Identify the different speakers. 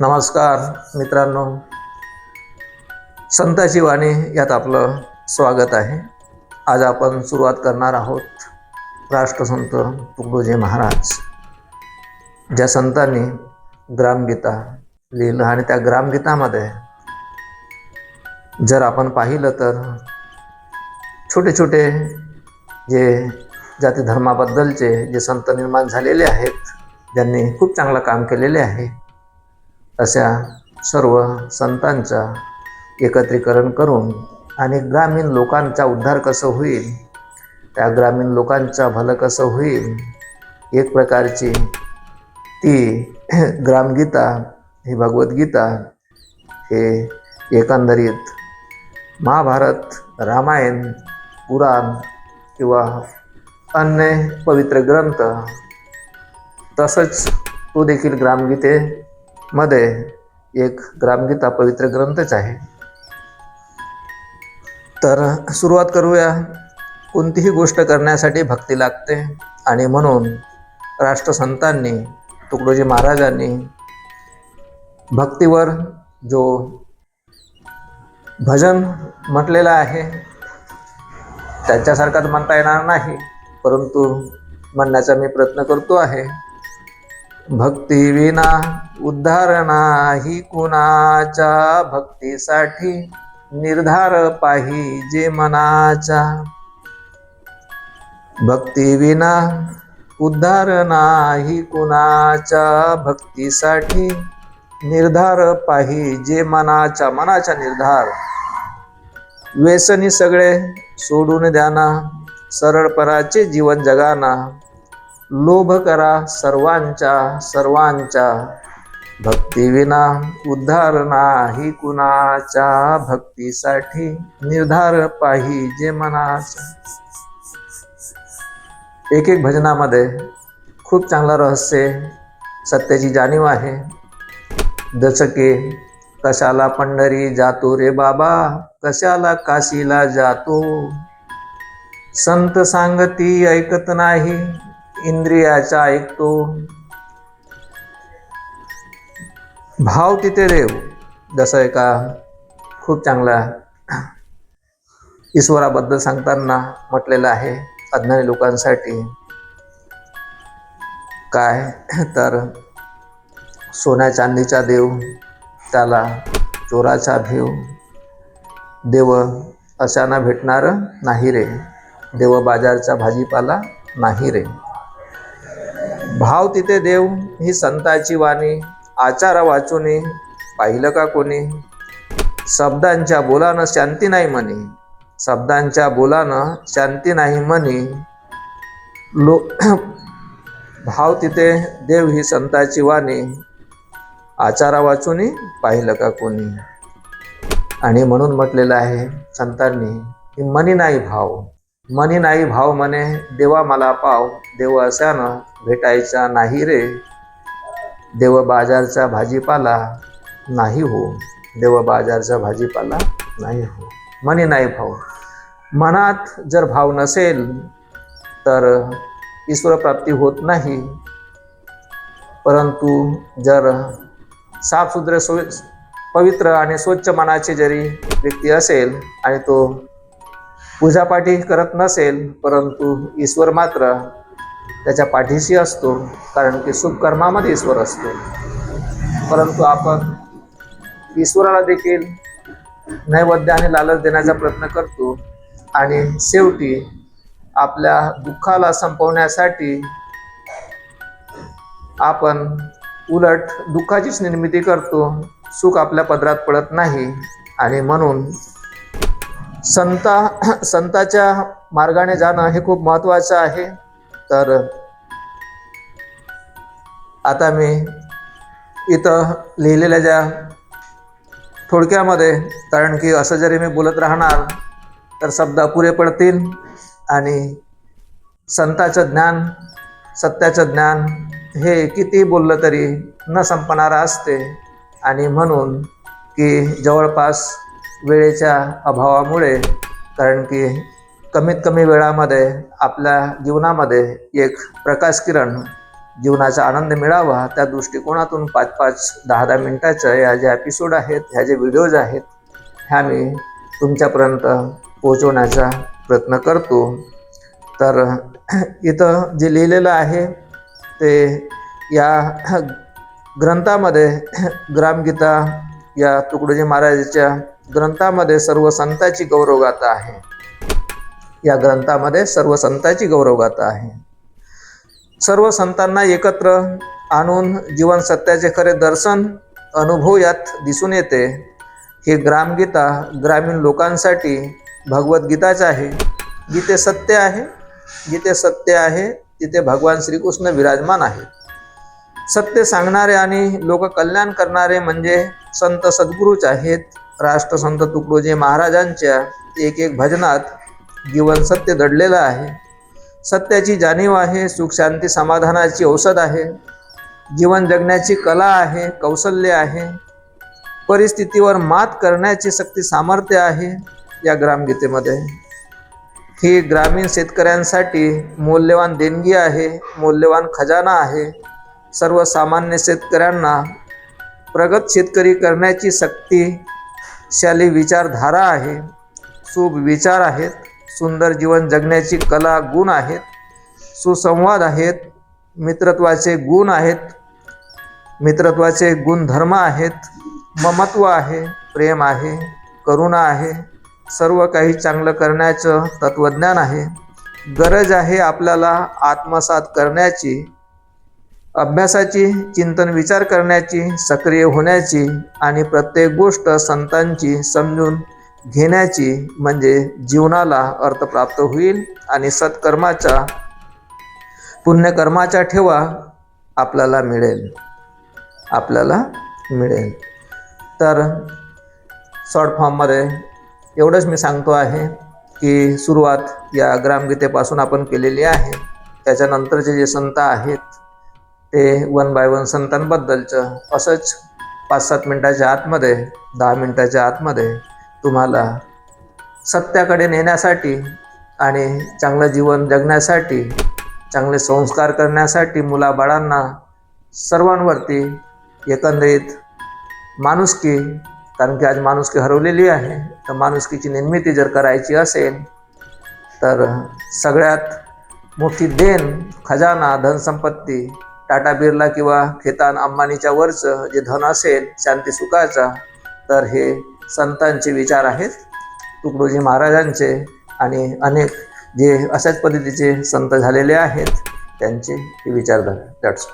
Speaker 1: नमस्कार मित्रांनो. संताची वाणी यात आपलं स्वागत आहे. आज आपण सुरुवात करणार आहोत राष्ट्रसंत तुकडोजी महाराज. ज्या संतांनी ग्रामगीता लिहिलं आणि त्या ग्रामगीतामध्ये जर आपण पाहिलं तर छोटे छोटे जे जाती धर्माबद्दलचे जे संत निर्माण झालेले आहेत ज्यांनी खूप चांगलं काम केलेले आहे अशा सर्व संतांचा एकत्रीकरण करून आणि ग्रामीण लोकांचा उद्धार कसं होईल त्या ग्रामीण लोकांचा भलं कसं होईल एक प्रकारची ती ग्रामगीता ही भगवद्गीता हे एकंदरीत महाभारत रामायण पुराण किंवा अन्य पवित्र ग्रंथ तसंच तो देखील ग्रामगीते मध्ये एक ग्रामगीता पवित्र ग्रंथच आहे. तर सुरुवात करूया. कोणतीही गोष्ट करण्यासाठी भक्ती लागते आणि म्हणून राष्ट्रसंतांनी तुकडोजी महाराजांनी भक्तीवर जो भजन म्हटलेलं आहे त्याच्यासारखा तर म्हणता येणार नाही. परंतु म्हणण्याचा मी प्रयत्न करतो आहे. भक्तीविना उद्धार नाही कुणाच्या भक्तीसाठी निर्धार पाहिजे मनाचा. भक्तीविना उद्धार नाही कुणाच्या भक्तीसाठी निर्धार पाहिजे मनाचा. मनाचा निर्धार. व्यसनी सगळे सोडून द्याना सरळपराचे जीवन जगाना लोभ करा सर्वांच्या सर्वांच्या. भक्तीविना उद्धार नाही कुणाच्या. भक्तीसाठी निर्धार पाहिजे मनाचा. एक एक भजनामध्ये खूप चांगला रहस्य सत्याची जाणीव आहे. जसं की कशाला पंढरी जातो रे बाबा? कशाला काशीला जातो? संत सांगती ऐकत नाही. इंद्रियाचा ऐकतो भाव तिथे देव. जसं एका खूप चांगला ईश्वराबद्दल सांगताना म्हटलेलं आहे अज्ञानी लोकांसाठी. काय? तर सोन्या चांदीचा देव त्याला चोराचा भेव. देव अशाना भेटणार नाही रे. देव बाजारचा भाजीपाला नाही रे. भाव तिथे देव ही संताची वाणी आचारा वाचूने पाहिलं का कोणी? शब्दांच्या बोलानं शांती नाही म्हणे. शब्दांच्या बोलानं शांती नाही म्हणे. लो भाव तिथे देव ही संताची वाणी आचारा वाचूनी पाहिलं का कोणी? आणि म्हणून म्हटलेलं आहे संतांनी की मनी नाही भाव. मनी नाही भाव म्हणे देवा मला पाव देव अशानं भेटायचा नाही रे. देव बाजारचा भाजीपाला नाही हो. देव बाजारचा भाजीपाला नाही हो. मनी नाही भाव. मनात जर भाव नसेल तर ईश्वरप्राप्ती होत नाही. परंतु जर साफसुथरे सो पवित्र आणि स्वच्छ मनाचे जरी व्यक्ती असेल आणि तो पूजापाठी करत नसेल परंतु ईश्वर मात्र त्याच्या पाठीशी असतो कारण की शुभकर्मामध्ये ईश्वर असतो. परंतु आपण ईश्वराला देखील नैवेद्य आणि लालच देण्याचा प्रयत्न करतो. आणि शेवटी आपल्या दुःखाला संपवण्यासाठी आपण उलट दुःखाचीच निर्मिती करतो. सुख आपल्या पदरात पडत नाही. आणि म्हणून संता संताच्या मार्गाने जाणं हे खूप महत्त्वाचं आहे. तर आता मी इथं लिहिलेल्या ज्या थोडक्यामध्ये कारण की असं जरी मी बोलत राहणार तर शब्द अपुरे पडतील आणि संताचं ज्ञान सत्याचं ज्ञान हे किती बोललं तरी न संपणारं असते. आणि म्हणून की जवळपास वेळेच्या अभावामुळे कारण की कमीत कमी वेळामध्ये आपल्या जीवनामध्ये एक प्रकाश किरण जीवनाचा आनंद मिळावा त्या दृष्टिकोनातून पाच पाच दहा दहा मिनटाच्या या ज्या एपिसोड आहेत ह्या जे व्हिडिओज आहेत ह्या मी तुमच्यापर्यंत पोहोचवण्याचा प्रयत्न करतो. तर इथं जे लिहिलेलं आहे ते या ग्रंथामध्ये ग्रामगीता या तुकडोजी महाराजाच्या ग्रंथामध्ये सर्व संतांची गौरवगाथा आहे. या ग्रंथामध्ये सर्व संतांची गौरवगाथा आहे. सर्व संतांना एकत्र आणून जीवन सत्याचे खरे दर्शन अनुभव यात दिसून येते. हे ग्रामगीता ग्रामीण लोकांसाठी भगवद्गीताच आहे. जिथे सत्य आहे. जिथे सत्य आहे. तिथे भगवान श्रीकृष्ण विराजमान आहे सत्य सांगणारे आणि लोककल्याण करणारे म्हणजे संत सद्गुरूच आहेत. राष्ट्रसंत तुकडोजी महाराजांच्या एक एक भजनात जीवन सत्य दडलेलं आहे. सत्याची जाणीव आहे सुख शांती समाधानाची औषध आहे. जीवन जगण्याची कला आहे कौशल्य आहे. परिस्थितीवर मात करण्याची शक्ती सामर्थ्य आहे या ग्रामगीतेमध्ये. ही ग्रामीण शेतकऱ्यांसाठी मौल्यवान देणगी आहे मौल्यवान खजाना आहे. सर्वसामान्य शेतकऱ्यांना प्रगत शेतकरी करण्याची शाली विचारधारा आहे शुभ विचार आहेत सुंदर जीवन जगण्याची कला गुण आहेत सुसंवाद आहेत मित्रत्वाचे गुण आहेत मित्रत्वाचे गुणधर्म आहेत ममत्व आहे प्रेम आहे करुणा आहे सर्व काही चांगलं करण्याचं तत्त्वज्ञान आहे. गरज आहे आपल्याला आत्मसात करण्याची. अभ्यासाची चिंतन विचार करण्याची सक्रिय होण्याची आणि प्रत्येक गोष्ट संतांची समजून घेण्याची म्हणजे जीवनाला अर्थ प्राप्त होईल आणि सत्कर्माचा पुण्यकर्माच्या ठेवा आपल्याला मिळेल. आपल्याला मिळेल. तर शॉर्ट फॉर्ममध्ये एवढंच मी सांगतो आहे की सुरुवात या ग्रामगीतेपासून आपण केलेली आहे. त्याच्यानंतरचे जे संत आहेत ते वन बाय वन संतांबद्दलचं असंच पाच सात मिनटाच्या आतमध्ये दहा मिनटाच्या आतमध्ये तुम्हाला सत्याकडे नेण्यासाठी आणि चांगलं जीवन जगण्यासाठी चांगले संस्कार करण्यासाठी मुलाबाळांना सर्वांवरती एकंदरीत माणुसकी कारण की आज माणुसकी हरवलेली आहे तर माणुसकीची निर्मिती जर करायची असेल तर सगळ्यात मोठी देण खजाना धनसंपत्ती टाटा बिर्ला किंवा खेतान अंबानीच्या वरचं जे धन असेल शांती सुखाचा तर हे संतांचे विचार आहेत तुकडोजी महाराजांचे आणि अनेक जे अशाच पद्धतीचे संत झालेले आहेत त्यांचे हे विचारधारा. दॅट्स